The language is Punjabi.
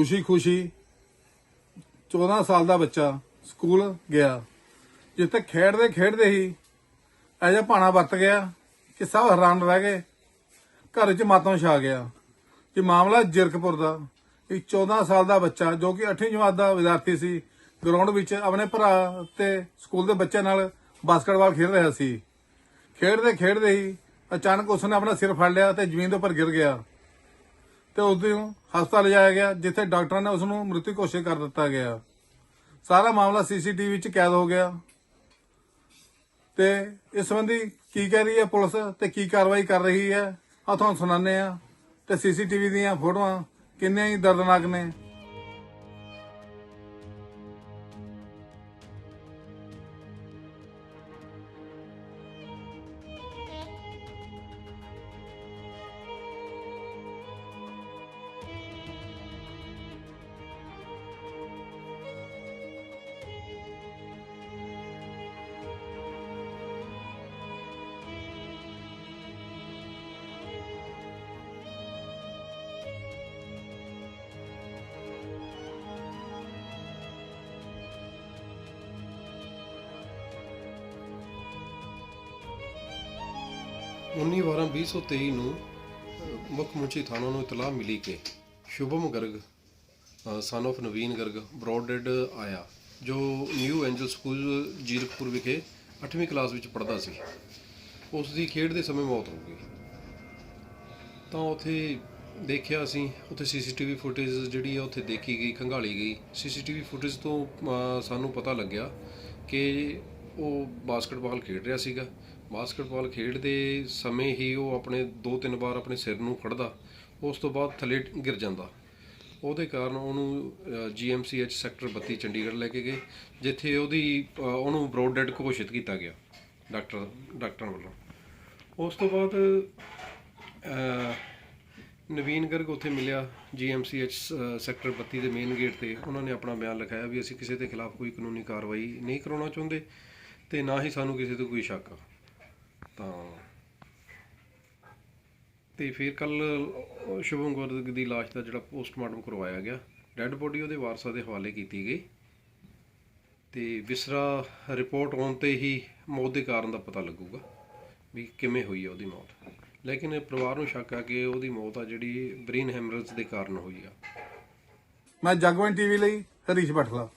ਖੁਸ਼ੀ-ਖੁਸ਼ੀ 14 ਸਾਲ ਦਾ ਬੱਚਾ ਸਕੂਲ ਗਿਆ। ਜਿੱਥੇ ਖੇਡਦੇ ਖੇਡਦੇ ਹੀ ਅਜਾ ਭਾਣਾ ਵਰਤ ਗਿਆ ਕਿ ਸਭ ਹੈਰਾਨ ਰਹਿ ਗਏ। ਘਰ 'ਚ ਮਾਤਮ ਛਾ ਗਿਆ। ਕਿ ਮਾਮਲਾ ਜਿਰਕਪੁਰ ਦਾ। ਇੱਕ 14 ਸਾਲ ਦਾ ਬੱਚਾ ਜੋ ਕਿ 8ਵੀਂ ਜਮਾਤ ਦਾ ਵਿਦਿਆਰਥੀ ਸੀ। ਗਰਾਊਂਡ ਵਿੱਚ ਆਪਣੇ ਭਰਾ ਤੇ ਸਕੂਲ ਦੇ ਬੱਚਿਆਂ ਨਾਲ ਬਾਸਕਟਬਾਲ ਖੇਡ ਰਿਹਾ ਸੀ। ਖੇਡਦੇ ਖੇਡਦੇ ਹੀ ਅਚਾਨਕ ਉਸਨੇ ਆਪਣਾ ਸਿਰ ਫੜ ਲਿਆ ਤੇ ਜ਼ਮੀਨ ਦੇ ਉੱਪਰ ਗਿਰ ਗਿਆ। ਤੇ ਉਸ ਨੂੰ ਹਸਪਤਾਲ ਲਿਜਾਇਆ ਗਿਆ, ਜਿੱਥੇ ਡਾਕਟਰਾਂ ਨੇ ਉਸ ਨੂੰ ਮ੍ਰਿਤਕ ਘੋਸ਼ਿਤ ਕਰ ਦਿੱਤਾ ਗਿਆ। ਸਾਰਾ ਮਾਮਲਾ ਸੀਸੀਟੀਵੀ ਵਿੱਚ ਕੈਦ ਹੋ ਗਿਆ। ਤੇ ਇਸ ਸੰਬੰਧੀ ਕੀ ਕਹਿ ਰਹੀ ਹੈ ਪੁਲਿਸ ਤੇ ਕੀ ਕਾਰਵਾਈ ਕਰ ਰਹੀ ਹੈ ਆ ਤੁਹਾਨੂੰ ਸੁਣਾਉਂਦੇ ਆ ਤੇ ਸੀਸੀਟੀਵੀ ਦੀਆਂ ਫੋਟੋਆਂ ਕਿੰਨੀਆਂ ਹੀ ਦਰਦਨਾਕ ਨੇ। ਉੱਨੀ ਬਾਰਾਂ 2023 ਨੂੰ ਮੁੱਖ ਮੁੰਚੀ ਥਾਣਾ ਨੂੰ ਇਤਲਾਹ ਮਿਲੀ ਕਿ ਸ਼ੁਭਮ ਗਰਗ ਸਨ of ਨਵੀਨ ਗਰਗ ਬ੍ਰੌਡਡ ਆਇਆ, ਜੋ ਨਿਊ ਐਂਜਲ ਸਕੂਲ ਜੀਰਕਪੁਰ ਵਿਖੇ 8ਵੀਂ ਕਲਾਸ ਵਿੱਚ ਪੜ੍ਹਦਾ ਸੀ। ਉਸ ਦੀ ਖੇਡ ਦੇ ਸਮੇਂ ਮੌਤ ਹੋ ਗਈ। ਤਾਂ ਉੱਥੇ ਦੇਖਿਆ ਅਸੀਂ, ਉੱਥੇ ਸੀਸੀਟੀਵੀ ਫੁਟੇਜ ਜਿਹੜੀ ਆ, ਉੱਥੇ ਦੇਖੀ ਗਈ, ਖੰਗਾਲੀ ਗਈ। ਸੀਸੀਟੀਵੀ ਫੁਟੇਜ ਤੋਂ ਸਾਨੂੰ ਪਤਾ ਲੱਗਿਆ ਕਿ ਉਹ ਬਾਸਕਟਬਾਲ ਖੇਡ ਰਿਹਾ ਸੀਗਾ। ਬਾਸਕਟਬਾਲ ਖੇਡਦੇ ਸਮੇਂ ਹੀ ਉਹ ਆਪਣੇ ਦੋ ਤਿੰਨ ਵਾਰ ਆਪਣੇ ਸਿਰ ਨੂੰ ਫੜਦਾ, ਉਸ ਤੋਂ ਬਾਅਦ ਥੱਲੇ ਗਿਰ ਜਾਂਦਾ। ਉਹਦੇ ਕਾਰਨ ਉਹਨੂੰ ਜੀਐਮਸੀਐਚ ਸੈਕਟਰ 32 ਚੰਡੀਗੜ੍ਹ ਲੈ ਕੇ ਗਏ, ਜਿੱਥੇ ਉਹਦੀ ਉਹਨੂੰ ਬਰੋਡ ਡੈਡ ਘੋਸ਼ਿਤ ਕੀਤਾ ਗਿਆ, ਡਾਕਟਰ, ਡਾਕਟਰਾਂ ਵੱਲੋਂ। ਉਸ ਤੋਂ ਬਾਅਦ ਨਵੀਨ ਗਰਗ ਉੱਥੇ ਮਿਲਿਆ ਜੀਐਮਸੀਐਚ ਸੈਕਟਰ 32 ਦੇ ਮੇਨ ਗੇਟ ਤੇ। ਉਹਨਾਂ ਨੇ ਆਪਣਾ ਬਿਆਨ ਲਿਖਾਇਆ ਵੀ ਅਸੀਂ ਕਿਸੇ ਦੇ ਖਿਲਾਫ ਕੋਈ ਕਾਨੂੰਨੀ ਕਾਰਵਾਈ ਨਹੀਂ ਕਰਾਉਣਾ ਚਾਹੁੰਦੇ ਤੇ ਨਾ ਹੀ ਸਾਨੂੰ ਕਿਸੇ ਤੇ ਕੋਈ ਸ਼ੱਕ ਆ। ਤਾਂ ਤੇ ਫਿਰ ਕੱਲ ਸ਼ੁਭਮ ਗੁਰਦ ਦੀ ਲਾਸ਼ ਦਾ ਜਿਹੜਾ ਪੋਸਟਮਾਰਟਮ ਕਰਵਾਇਆ ਗਿਆ। ਡੈੱਡ ਬੋਡੀ ਉਹਦੇ ਵਾਰਸਾਂ ਦੇ ਹਵਾਲੇ ਕੀਤੀ ਗਈ। ਤੇ ਵਿਸਰਾ ਰਿਪੋਰਟ ਆਉਣ ਤੇ ਹੀ ਮੌਤ ਦੇ ਕਾਰਨ ਦਾ ਪਤਾ ਲੱਗੂਗਾ ਵੀ ਕਿਵੇਂ ਹੋਈ ਹੈ ਉਹਦੀ ਮੌਤ। ਲੇਕਿਨ ਪਰਿਵਾਰ ਨੂੰ ਸ਼ੱਕ ਆ ਕਿ ਉਹਦੀ ਮੌਤ ਆ ਜਿਹੜੀ ਬ੍ਰੇਨ ਹੈਮਰੇਜ ਦੇ ਕਾਰਨ ਹੋਈ ਆ। ਮੈਂ ਜਗਵੰਤ ਟੀਵੀ ਲਈ ਹਰੀਸ਼ ਬਠਲਾ